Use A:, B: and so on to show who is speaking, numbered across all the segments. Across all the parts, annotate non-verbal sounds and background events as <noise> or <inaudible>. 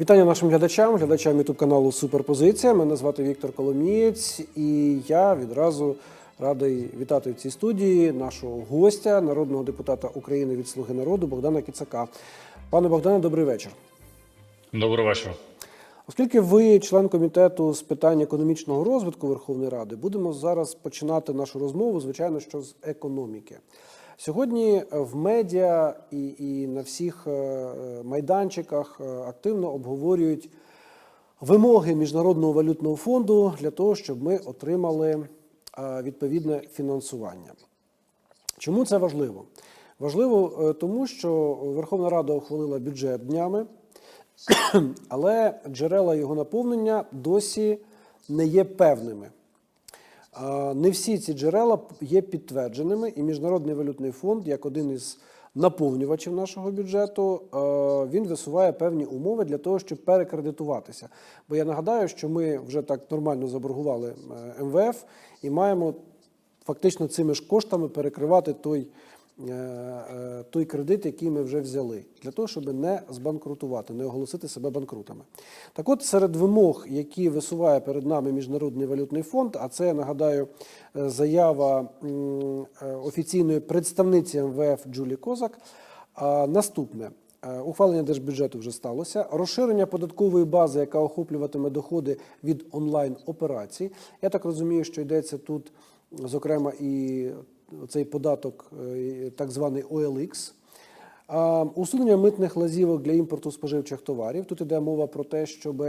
A: Вітання нашим глядачам, глядачам ютуб каналу Суперпозиція. Мене звати Віктор Коломієць, і я відразу радий вітати в цій студії нашого гостя, народного депутата України від Слуги народу Богдана Кіцака. Пане Богдане, добрий вечір.
B: Доброго вечора.
A: Оскільки ви член комітету з питань економічного розвитку Верховної Ради, будемо зараз починати нашу розмову, звичайно, що з економіки. Сьогодні в медіа і, і на всіх е, е, майданчиках е, активно обговорюють вимоги Міжнародного валютного фонду для того, щоб ми отримали е, відповідне фінансування. Чому це важливо? Важливо е, тому, що Верховна Рада ухвалила бюджет днями, <clears throat> але джерела його наповнення досі не є певними. Не всі ці джерела є підтвердженими, і Міжнародний валютний фонд, як один із наповнювачів нашого бюджету, він висуває певні умови для того, щоб перекредитуватися. Бо я нагадаю, що ми вже так нормально заборгували е, МВФ і маємо фактично цими ж коштами перекривати той, той кредит, який ми вже взяли, для того, щоб не збанкрутувати, не оголосити себе банкрутами. Так от, серед вимог, які висуває перед нами Міжнародний валютний фонд, а це, нагадаю, е, заява е, офіційної представниці МВФ Джулі Козак, наступне. Е, Ухвалення держбюджету вже сталося. Розширення податкової бази, яка охоплюватиме доходи від онлайн операцій. Я так розумію, що йдеться тут, зокрема, і цей податок, е, так званий OLX. Усунення митних лазівок для імпорту споживчих товарів. Тут йде мова про те, щоб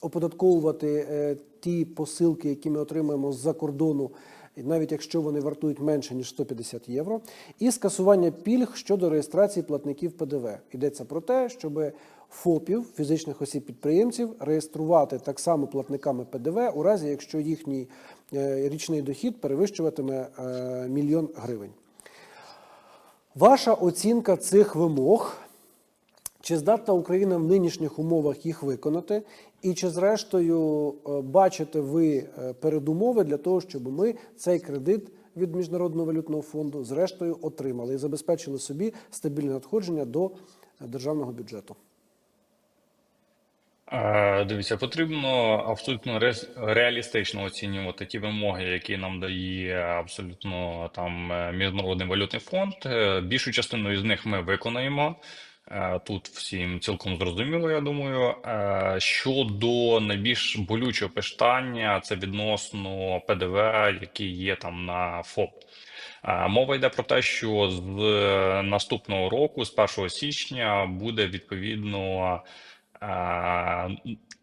A: оподатковувати е, ті посилки, які ми отримуємо з-за кордону, навіть якщо вони вартують менше ніж 150 євро, і скасування пільг щодо реєстрації платників ПДВ. Йдеться про те, щоб ФОПів, фізичних осіб підприємців, реєструвати так само платниками ПДВ у разі, якщо їхній річний дохід перевищуватиме е, мільйон гривень. Ваша оцінка цих вимог, чи здатна Україна в нинішніх умовах їх виконати, і чи зрештою е, бачите ви е, передумови для того, щоб ми цей кредит від Міжнародного валютного фонду зрештою отримали і забезпечили собі стабільне надходження до е, державного бюджету?
B: Е, Дивіться, потрібно абсолютно ре- реалістично оцінювати ті вимоги, які нам дає абсолютно там е, Міжнародний валютний фонд. Е, Більшу частину із них ми виконаємо. Тут всім цілком зрозуміло, я думаю. Щодо найбільш болючого питання, це відносно ПДВ, який є там на ФОП. Мова йде про те, що з наступного року, з 1 січня, буде відповідно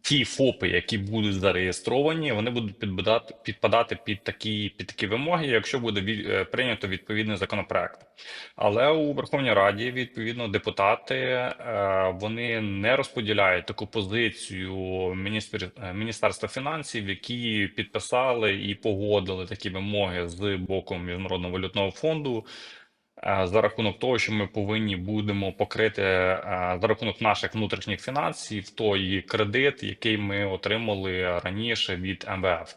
B: ті ФОПи, які будуть зареєстровані, вони будуть підпадати, підпадати під такі, під такі вимоги, якщо буде від, е, прийнято відповідний законопроект. Але у Верховній Раді, відповідно, депутати е, вони не розподіляють таку позицію міністр, Міністерства фінансів, які підписали і погодили такі вимоги з боку Міжнародного валютного фонду. Е, за рахунок того, що ми повинні будемо покрити е, за рахунок наших внутрішніх фінансів той кредит, який ми отримали раніше від МВФ.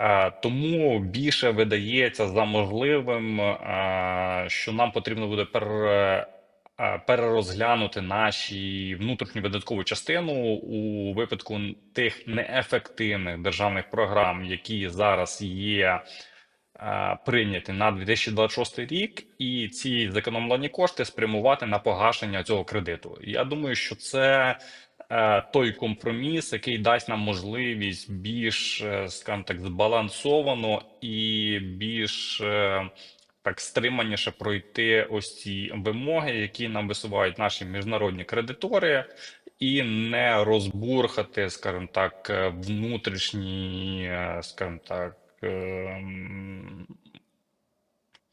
B: Е, Тому більше видається за можливим, що нам потрібно буде пере- перерозглянути наші внутрішню видаткову частину у випадку тих неефективних державних програм, які зараз є прийняті на 2026 рік, і ці зекономлені кошти спрямувати на погашення цього кредиту. Я думаю, що це е, той компроміс, який дасть нам можливість більш, е, скажімо так, збалансовано і більш е, так стриманіше пройти ось ці вимоги, які нам висувають наші міжнародні кредитори. І не розбурхати, скажімо так, е, внутрішні, е, скажімо так,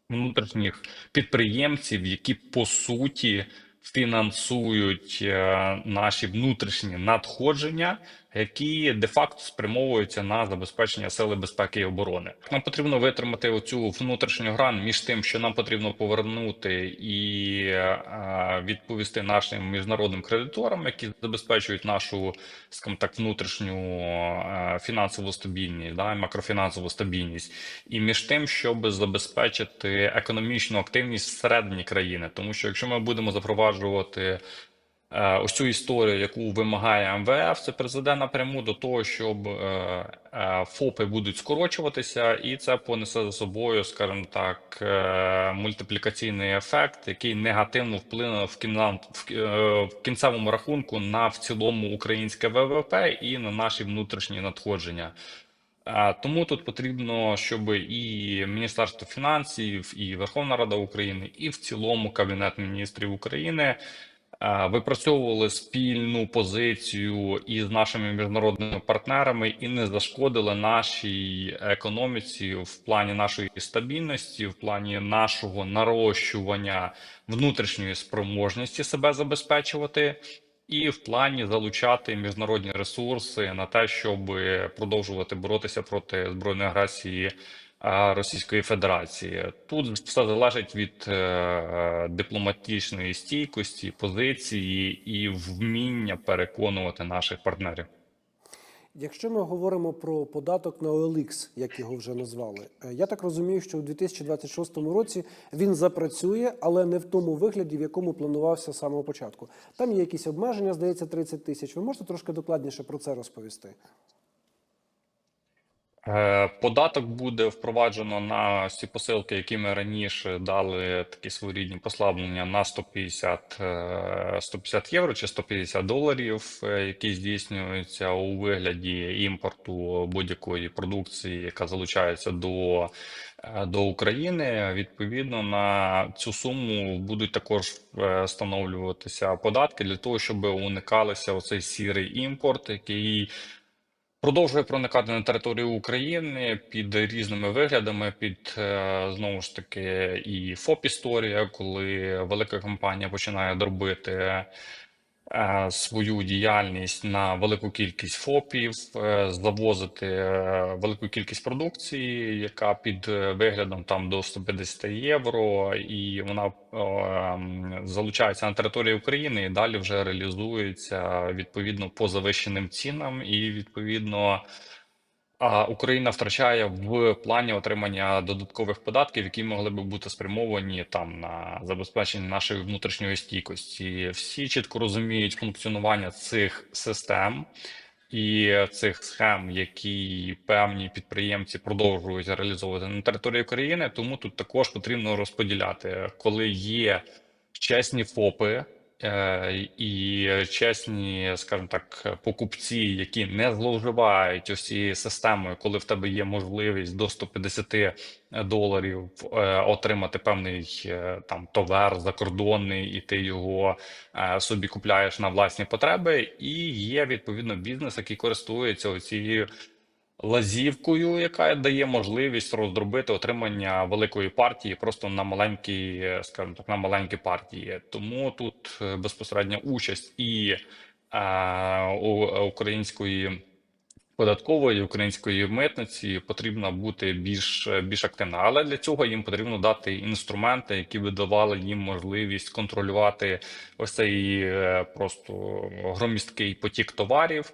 B: внутрішніх підприємців, які по суті фінансують е, наші внутрішні надходження, які де-факто спрямовуються на забезпечення сили безпеки і оборони. Нам потрібно витримати оцю внутрішню грань між тим, що нам потрібно повернути і е, відповісти нашим міжнародним кредиторам, які забезпечують нашу, скажімо так, внутрішню е, фінансову стабільність, да, макрофінансову стабільність, і між тим, щоб забезпечити економічну активність всередині країни, тому що якщо ми будемо запроваджувати ось цю історію, яку вимагає МВФ, це призведе напряму до того, щоб е, е, ФОПи будуть скорочуватися, і це понесе за собою, скажімо так, е, мультиплікаційний ефект, який негативно вплине в в кі- е, в кінцевому рахунку на в цілому українське ВВП і на наші внутрішні надходження. Тому тут потрібно, щоб і Міністерство фінансів, і Верховна Рада України, і в цілому Кабінет міністрів України випрацьовували спільну позицію із нашими міжнародними партнерами і не зашкодили нашій економіці в плані нашої стабільності, в плані нашого нарощування внутрішньої спроможності себе забезпечувати. І в плані залучати міжнародні ресурси на те, щоб продовжувати боротися проти збройної агресії Російської Федерації. Тут все залежить від е, дипломатичної стійкості, позиції і вміння переконувати наших партнерів.
A: Якщо ми говоримо про податок на OLX, як його вже назвали, е, я так розумію, що у 2026 році він запрацює, але не в тому вигляді, в якому планувався з самого початку. Там є якісь обмеження, здається, 30 тисяч. Ви можете трошки докладніше про це розповісти?
B: Е, Податок буде впроваджено на всі посилки, які ми раніше дали такі своєрідні послаблення на 150, е, 150 євро чи 150 доларів, е, які здійснюються у вигляді імпорту будь-якої продукції, яка залучається до, е, до України. Відповідно на цю суму будуть також е, встановлюватися податки для того, щоб уникалися оцей сірий імпорт, який Продовжує проникати на територію України під різними виглядами, під е, знову ж таки і ФОП-історія, коли велика компанія починає дробити свою діяльність на велику кількість ФОПів, е, завозити е, велику кількість продукції, яка під е, виглядом там до 150 євро, і вона е, залучається на території України і далі вже реалізується відповідно по завищеним цінам, і відповідно. А Україна втрачає в плані отримання додаткових податків, які могли би бути спрямовані там на забезпечення нашої внутрішньої стійкості. Всі чітко розуміють функціонування цих систем і цих схем, які певні підприємці продовжують реалізовувати на території України. Тому тут також потрібно розподіляти, коли є чесні ФОПи. Е, І чесні, скажімо так, покупці, які не зловживають ось цією системою, коли в тебе є можливість до 150 доларів е, отримати певний е, там товар закордонний, і ти його собі купляєш на власні потреби. І є відповідно бізнес, який користується оцією лазівкою, яка дає можливість роздробити отримання великої партії просто на маленькі, е, скажімо так, на маленькі партії. Тому тут е, безпосередня участь і е, у української. Податкової української митниці потрібно бути більш більш активна, але для цього їм потрібно дати інструменти, які би давали їм можливість контролювати ось цей е, просто громісткий потік товарів,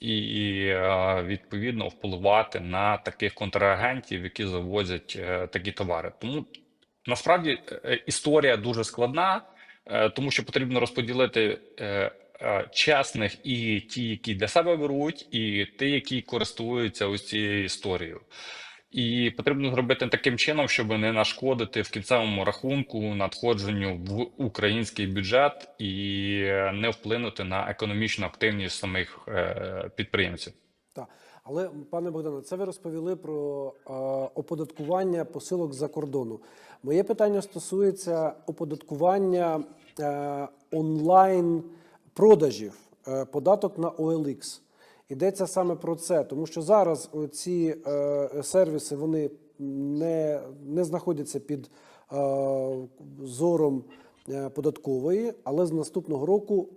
B: і е, відповідно впливати на таких контрагентів, які завозять е, такі товари. Тому насправді історія дуже складна, тому що потрібно розподілити. Е, Чесних і ті, які для себе беруть, і ті, які користуються ось цією історією. І потрібно зробити таким чином, щоб не нашкодити в кінцевому рахунку надходженню в український бюджет і не вплинути на економічну активність самих е, підприємців.
A: Так. Але, пане Богдане, це ви розповіли про е, оподаткування посилок за кордону. Моє питання стосується оподаткування е, онлайн продажів, е, податок на OLX. Йдеться саме про це, тому що зараз ці е, сервіси вони не, не знаходяться під е, зором податкової, але з наступного року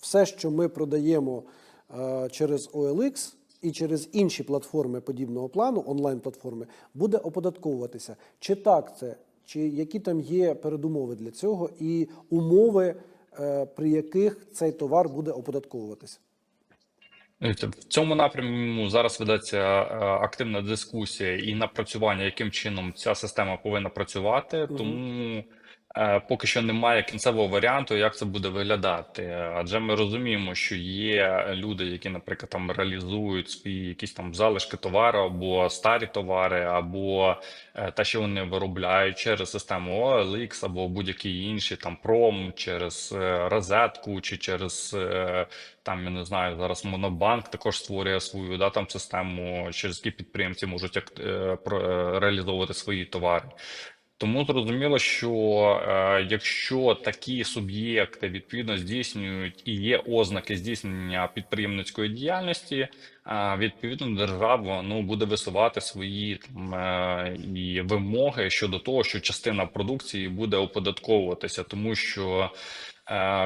A: все, що ми продаємо через OLX і через інші платформи подібного плану, онлайн-платформи, буде оподатковуватися. Чи так це, чи які там є передумови для цього, і умови, при яких цей товар буде оподатковуватися?
B: В цьому напрямку зараз ведеться е, активна дискусія і напрацювання, яким чином ця система повинна працювати. Тому Е, Поки що немає кінцевого варіанту, як це буде виглядати. Адже ми розуміємо, що є люди, які, наприклад, там реалізують свої якісь там залишки товару або старі товари, або е, те, що вони виробляють через систему OLX або будь-які інші там пром через е, розетку чи через е, там я не знаю зараз Монобанк також створює свою да там систему, через які підприємці можуть е, е, реалізовувати свої товари. Тому зрозуміло, що е, якщо такі суб'єкти відповідно здійснюють і є ознаки здійснення підприємницької діяльності, е, відповідно держава ну буде висувати свої там е, і вимоги щодо того, що частина продукції буде оподатковуватися, тому що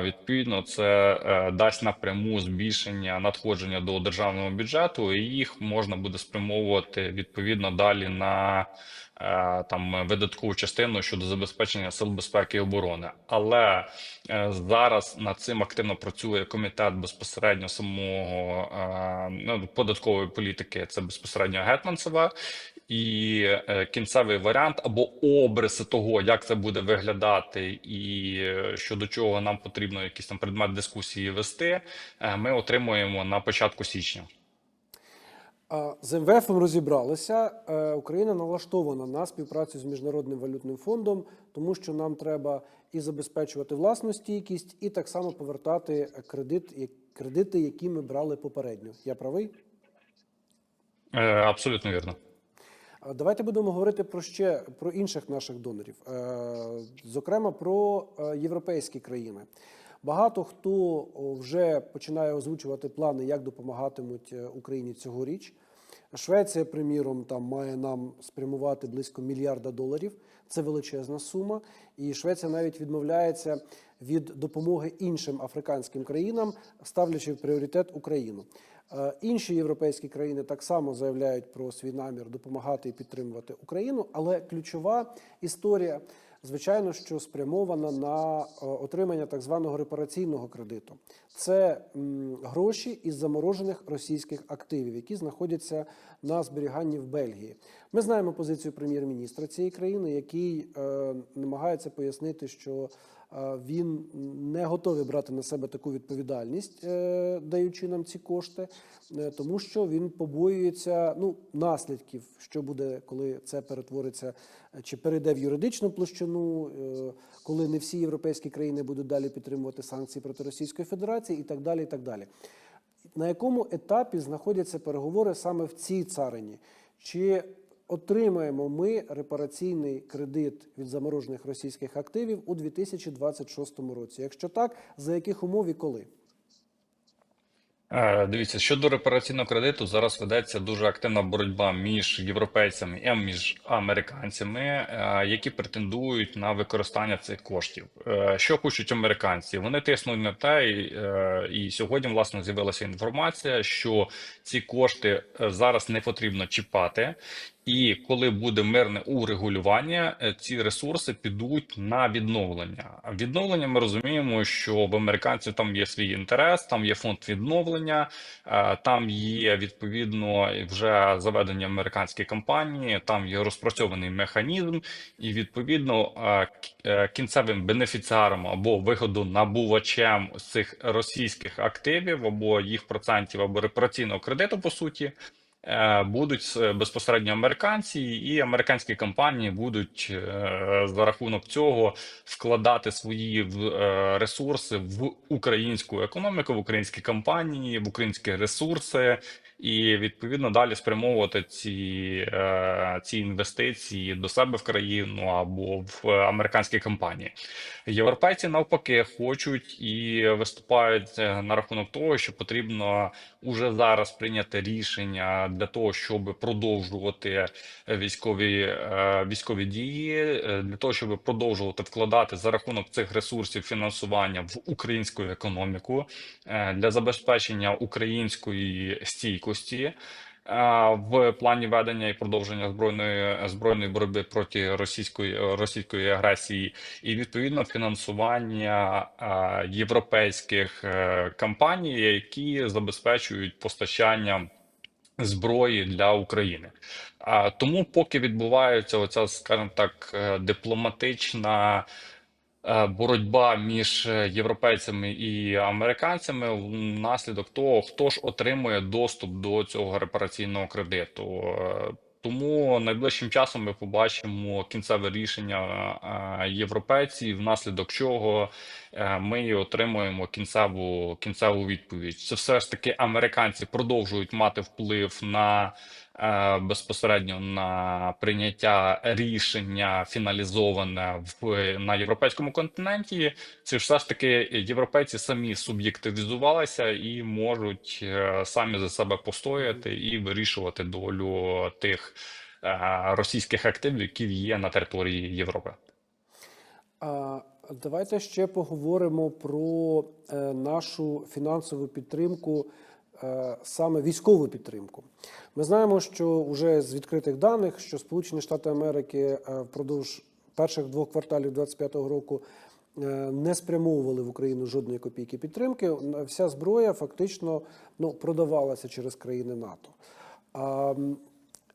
B: відповідно це е, дасть напряму збільшення надходження до державного бюджету, і їх можна буде спрямовувати відповідно далі на е, там видаткову частину щодо забезпечення сил безпеки і оборони. Але е, зараз над цим активно працює комітет безпосередньо самого е, ну, податкової політики. Це безпосередньо Гетманцева. І е, кінцевий варіант або обриси того, як це буде виглядати, і е, щодо чого нам потрібно якийсь там предмет дискусії вести, е, ми отримуємо на початку січня.
A: З МВФ розібралися. Україна налаштована на співпрацю з Міжнародним валютним фондом, тому що нам треба і забезпечувати власну стійкість, і так само повертати кредит, кредити, які ми брали попередньо. Я правий?
B: Абсолютно вірно.
A: Давайте будемо говорити про ще про інших наших донорів, Е, зокрема про е, європейські країни. Багато хто вже починає озвучувати плани, як допомагатимуть е, Україні цьогоріч. Швеція, приміром, там має нам спрямувати близько мільярда доларів. Це величезна сума. І Швеція навіть відмовляється від допомоги іншим африканським країнам, ставлячи в пріоритет Україну. Е, Інші європейські країни так само заявляють про свій намір допомагати і підтримувати Україну, але ключова історія, звичайно, що спрямована на е, отримання так званого репараційного кредиту. Це гроші із заморожених російських активів, які знаходяться на зберіганні в Бельгії. Ми знаємо позицію прем'єр-міністра цієї країни, який е, намагається пояснити, що він не готовий брати на себе таку відповідальність, е, даючи нам ці кошти, е, тому що він побоюється ну, наслідків, що буде, коли це перетвориться е, чи перейде в юридичну площину, коли не всі європейські країни будуть далі підтримувати санкції проти Російської Федерації, і так далі. І так далі. На якому етапі знаходяться переговори саме в цій царині? Чи отримаємо ми репараційний кредит від заморожених російських активів у 2026 році? Якщо так, за яких умов і коли?
B: Е, Дивіться, щодо репараційного кредиту, зараз ведеться дуже активна боротьба між європейцями і між американцями, е, які претендують на використання цих коштів. Е, Що хочуть американці? Вони тиснуть на те, і, і сьогодні власне з'явилася інформація, що ці кошти зараз не потрібно чіпати. І коли буде мирне урегулювання, е, ці ресурси підуть на відновлення. Відновлення ми розуміємо, що в американців там є свій інтерес, там є фонд відновлення, е, там є відповідно вже заведені американські компанії, там є розпрацьований механізм, і відповідно е, кінцевим бенефіціаром або виходонабувачем з цих російських активів, або їх процентів, або репараційного кредиту, по суті. Е, Будуть безпосередньо американці, і американські компанії будуть е, за рахунок цього вкладати свої е, ресурси в українську економіку, в українські компанії, в українські ресурси, і відповідно далі спрямовувати ці, е, ці інвестиції до себе в країну або в американські компанії. Європейці навпаки хочуть і виступають е, на рахунок того, що потрібно уже зараз прийняти рішення для того, щоб продовжувати військові е, військові дії, для того, щоб продовжувати вкладати за рахунок цих ресурсів фінансування в українську економіку для забезпечення української стійкості. Е, В плані ведення і продовження збройної збройної боротьби проти російської російської агресії, і відповідно фінансування е, європейських е, компаній, які забезпечують постачання зброї для України. А тому, поки відбувається оця, скажімо так, дипломатична боротьба між е, європейцями і американцями внаслідок того, хто ж отримує доступ до цього репараційного кредиту. Е, Тому найближчим часом ми побачимо кінцеве рішення е, європейців, внаслідок чого е, ми отримуємо кінцеву кінцеву відповідь. Це все ж таки американці продовжують мати вплив на е, безпосередньо на прийняття рішення фіналізоване в на європейському континенті. Це ж все ж таки європейці самі суб'єктивізувалися і можуть е, самі за себе постояти і вирішувати долю тих е, російських активів, які є на території Європи.
A: А давайте ще поговоримо про е, нашу фінансову підтримку, е, саме військову підтримку. Ми знаємо, що вже з відкритих даних, що Сполучені Штати Америки е, впродовж перших двох кварталів 2025 року е, не спрямовували в Україну жодної копійки підтримки. Вся зброя фактично ну, продавалася через країни НАТО.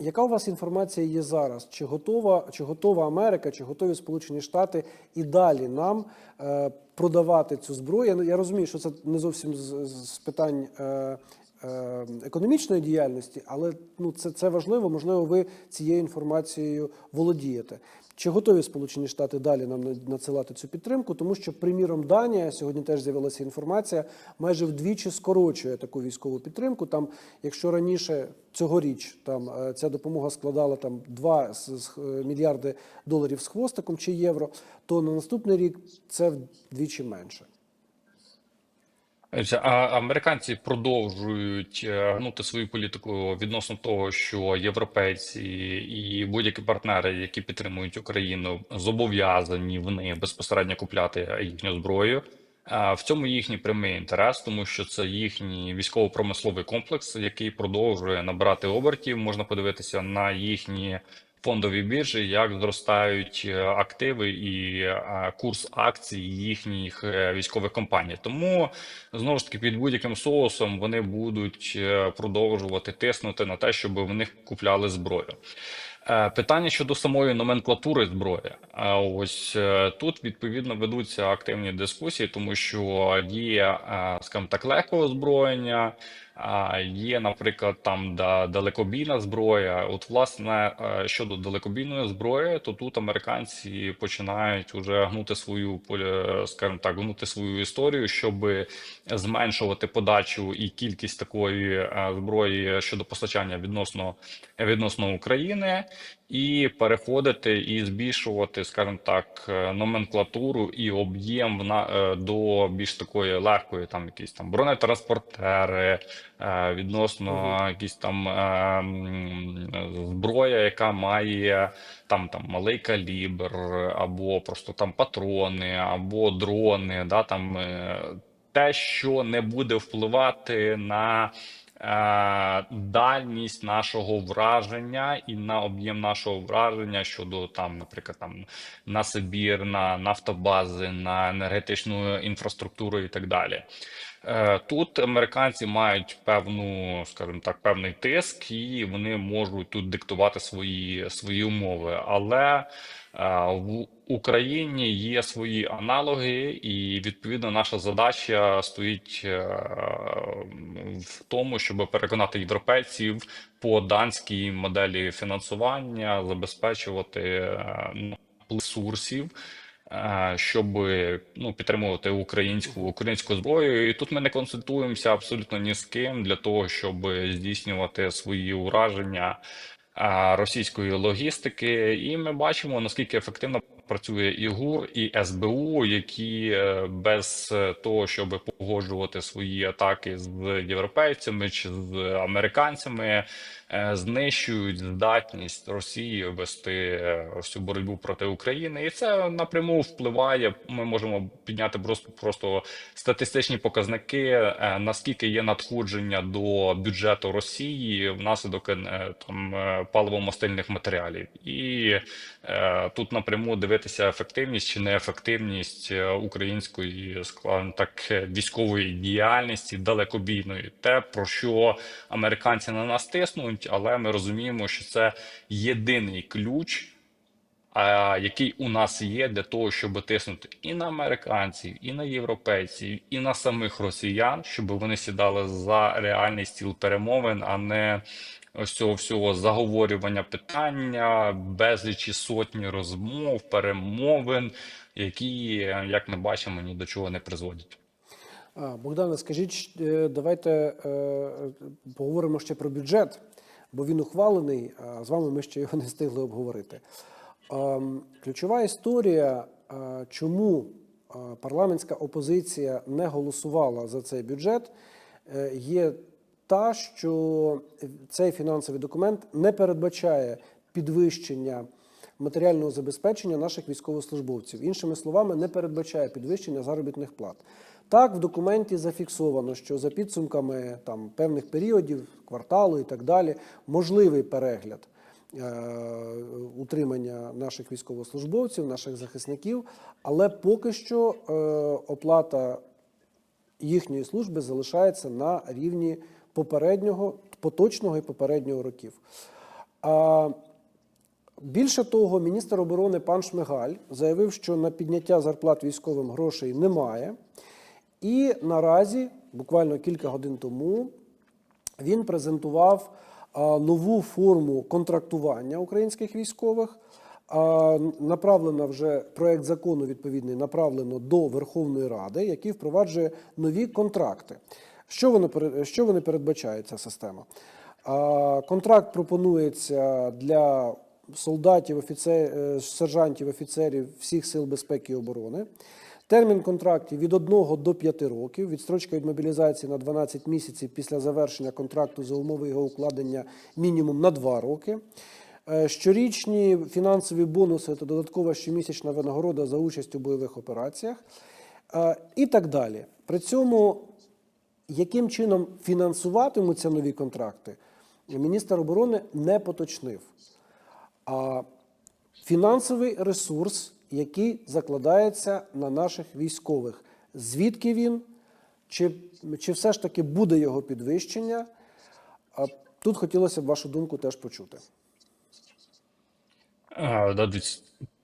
A: Яка у вас інформація є зараз? Чи готова, чи готова Америка, чи готові Сполучені Штати і далі нам е, продавати цю зброю? Я, я розумію, що це не зовсім з, з питань е, е, економічної діяльності, але ну, це, це важливо. Можливо, ви цією інформацією володієте. Чи готові Сполучені Штати далі нам на- надсилати цю підтримку? Тому що, приміром, Данія сьогодні теж з'явилася інформація, майже вдвічі скорочує таку військову підтримку. Там, якщо раніше цьогоріч там е, ця допомога складала там 2 з- з- е, мільярди доларів з хвостиком чи євро, то на наступний рік це вдвічі менше.
B: А американці продовжують е, гнути свою політику відносно того, що європейці і будь-які партнери, які підтримують Україну, зобов'язані вони безпосередньо купляти їхню зброю. В цьому їхній прямий інтерес, тому що це їхній військово-промисловий комплекс, який продовжує набирати обертів. Можна подивитися на їхні фондові біржі, як зростають е, активи і е, курс акцій їхніх е, військових компаній. Тому знову ж таки під будь-яким соусом вони будуть продовжувати тиснути на те, щоб в них купляли зброю. Питання щодо самої номенклатури зброї. Ось тут відповідно ведуться активні дискусії, тому що є, е, скажімо так, легкого озброєння, є, наприклад, там да, далекобійна зброя. От, власне, е, щодо далекобійної зброї, то тут американці починають уже гнути свою поле- скажімо так, гнути свою історію, щоб зменшувати подачу і кількість такої е, зброї щодо постачання відносно відносно України, і переходити і збільшувати, скажімо так, е, номенклатуру і об'єм вна- е, до більш такої легкої, там якісь там бронетранспортери, е, відносно якісь там зброя, яка має там там малий калібр, або просто там патрони, або дрони, да там те, що не буде впливати на дальність нашого враження і на об'єм нашого враження щодо там, наприклад, там на Сибір, на нафтобази, на енергетичну інфраструктуру і так далі. Е, Тут американці мають певну, скажімо так, певний тиск, і вони можуть тут диктувати свої, свої умови. Але е, в Україні є свої аналоги, і відповідно наша задача стоїть е, в тому, щоб переконати європейців по данській моделі фінансування забезпечувати е, ну, ресурсів. е, Щоб ну підтримувати українську українську зброю, і тут ми не консультуємося абсолютно ні з ким для того, щоб здійснювати свої ураження російської логістики, і ми бачимо наскільки ефективно працює і ГУР, і СБУ, які е, без е, того, щоб погоджувати свої атаки з європейцями чи з американцями, знищують здатність Росії вести е, всю боротьбу проти України, і це напряму впливає. Ми можемо підняти просто просто статистичні показники, е, наскільки є надходження до бюджету Росії внаслідок е, там е, паливо-мастильних матеріалів, і е, тут напряму дивитися ефективність чи неефективність е, української скажімо так е, військової діяльності далекобійної, те про що американці на нас тиснуть, але ми розуміємо, що це єдиний ключ який у нас є для того, щоб тиснути і на американців, і на європейців, і на самих росіян, щоб вони сідали за реальний стіл перемовин, а не ось цього всього заговорювання питання, безлічі сотні розмов, перемовин, які, як ми бачимо, ні до чого не призводять.
A: Богдане, скажіть, е, давайте е, поговоримо ще про бюджет, бо він ухвалений, а з вами ми ще його не встигли обговорити. Ем, Ключова історія, е, чому е, парламентська опозиція не голосувала за цей бюджет, е, є та, що цей фінансовий документ не передбачає підвищення матеріального забезпечення наших військовослужбовців. Іншими словами, не передбачає підвищення заробітних плат. Так, в документі зафіксовано, що за підсумками там певних періодів, кварталу і так далі, можливий перегляд е, утримання наших військовослужбовців, наших захисників, але поки що е, оплата їхньої служби залишається на рівні попереднього, поточного і попереднього років. А Більше того, міністр оборони пан Шмигаль заявив, що на підняття зарплат військовим грошей немає. І наразі, буквально кілька годин тому, він презентував нову форму контрактування українських військових. Направлено вже проект закону відповідний направлено до Верховної Ради, який впроваджує нові контракти. Що вони, що вони передбачають, ця система? Контракт пропонується для солдатів, офіцер, е, сержантів, офіцерів всіх сил безпеки і оборони. Термін контрактів від 1 до 5 років, відстрочка від мобілізації на 12 місяців після завершення контракту за умови його укладення мінімум на 2 роки. Е, Щорічні фінансові бонуси та додаткова щомісячна винагорода за участь у бойових операціях е, і так далі. При цьому яким чином фінансуватимуться нові контракти, міністр оборони не поточнив. А фінансовий ресурс, який закладається на наших військових. Звідки він? Чи, чи все ж таки буде його підвищення? Тут хотілося б вашу думку теж почути.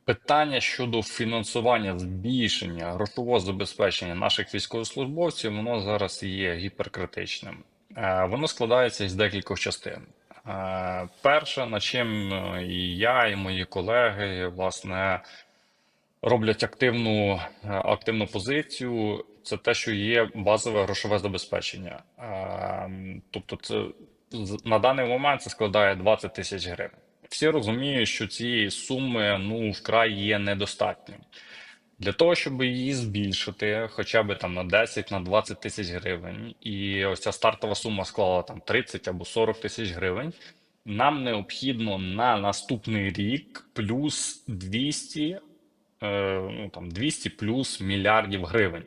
B: Питання щодо фінансування збільшення грошового забезпечення наших військовослужбовців, воно зараз є гіперкритичним. Воно складається із декількох частин. Перше, над чим і я, і мої колеги, власне, роблять активну, е, активну позицію, це те, що є базове грошове забезпечення. Е, Тобто, це на даний момент це складає 20 тисяч гривень. Всі розуміють, що цієї суми ну вкрай є недостатньо. Для того, щоб її збільшити хоча б там на 10 на 20 тисяч гривень, і ось ця стартова сума склала там 30 або 40 тисяч гривень, нам необхідно на наступний рік плюс 200, е, ну, там 200 плюс мільярдів гривень.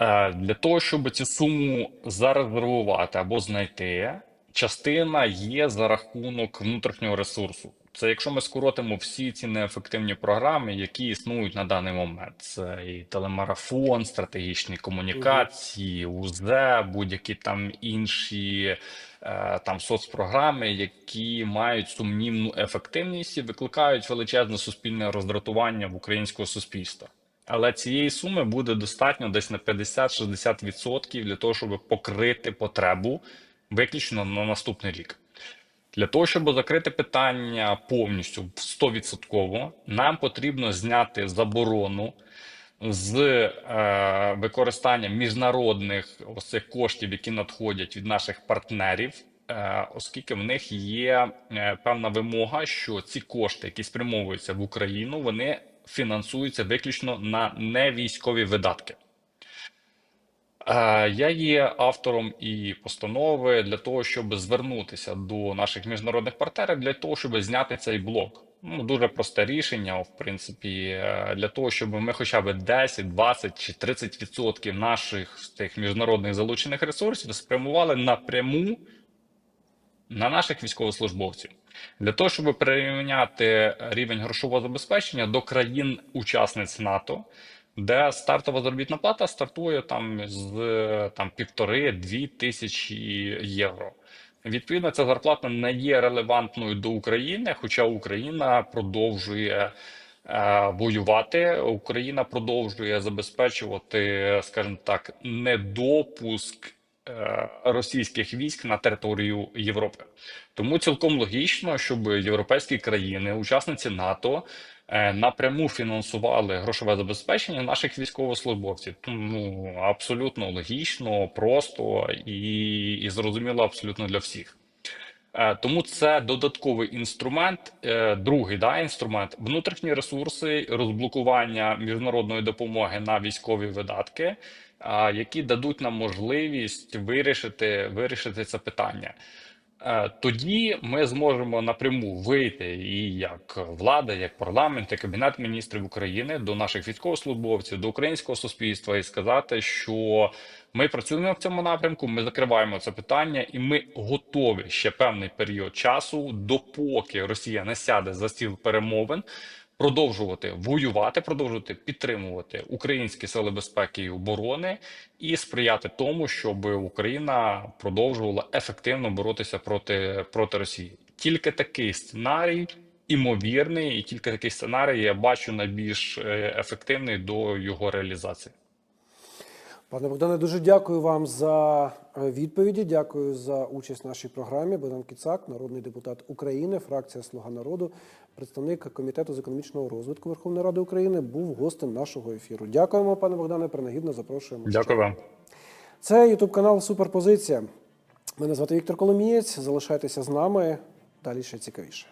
B: Е, Для того, щоб цю суму зарезервувати або знайти, частина є за рахунок внутрішнього ресурсу. Це якщо ми скоротимо всі ці неефективні програми, які існують на даний момент. Це і телемарафон, стратегічні комунікації, УЗ, будь-які там інші е, там соцпрограми, які мають сумнівну ефективність і викликають величезне суспільне роздратування в українського суспільства. Але цієї суми буде достатньо десь на 50-60% для того, щоб покрити потребу виключно на наступний рік. Для того, щоб закрити питання повністю 100%, нам потрібно зняти заборону з е, використанням міжнародних ось цих коштів, які надходять від наших партнерів, е, оскільки в них є е, певна вимога, що ці кошти, які спрямовуються в Україну, вони фінансуються виключно на невійськові видатки. Е, Я є автором і постанови для того, щоб звернутися до наших міжнародних партнерів для того, щоб зняти цей блок. Ну, дуже просте рішення, в принципі, е, для того, щоб ми хоча б 10, 20 чи 30 відсотків наших тих міжнародних залучених ресурсів спрямували напряму на наших військовослужбовців для того, щоб прирівняти рівень грошового забезпечення до країн-учасниць НАТО, де стартова заробітна плата стартує там з там півтори-дві тисячі євро. Відповідно, ця зарплата не є релевантною до України, хоча Україна продовжує е, воювати. Україна продовжує забезпечувати, скажімо так, недопуск е, російських військ на територію Європи. Тому цілком логічно, щоб європейські країни, учасниці НАТО, напряму фінансували грошове забезпечення наших військовослужбовців. Ну абсолютно логічно, просто і, і зрозуміло абсолютно для всіх. Е, Тому це додатковий інструмент. Е, Другий да, інструмент внутрішні ресурси, розблокування міжнародної допомоги на військові видатки, які дадуть нам можливість вирішити, вирішити це питання. Е, Тоді ми зможемо напряму вийти і як влада, як парламент, як кабінет міністрів України до наших військовослужбовців, до українського суспільства і сказати, що ми працюємо в цьому напрямку, ми закриваємо це питання, і ми готові ще певний період часу, допоки Росія не сяде за стіл перемовин. Продовжувати воювати, продовжувати підтримувати українські сили безпеки і оборони і сприяти тому, щоб Україна продовжувала ефективно боротися проти, проти Росії. Тільки такий сценарій імовірний, і тільки такий сценарій я бачу найбільш е, ефективний до його реалізації.
A: Пане Богдане, дуже дякую вам за е, відповіді. Дякую за участь в нашій програмі. Богдан Кіцак, народний депутат України, фракція Слуга народу, представник комітету з економічного розвитку Верховної Ради України, був гостем нашого ефіру. Дякуємо, пане Богдане. Принагідно запрошуємо.
B: Дякую вам.
A: Це Ютуб канал Суперпозиція. Мене звати Віктор Коломієць. Залишайтеся з нами. Далі ще цікавіше.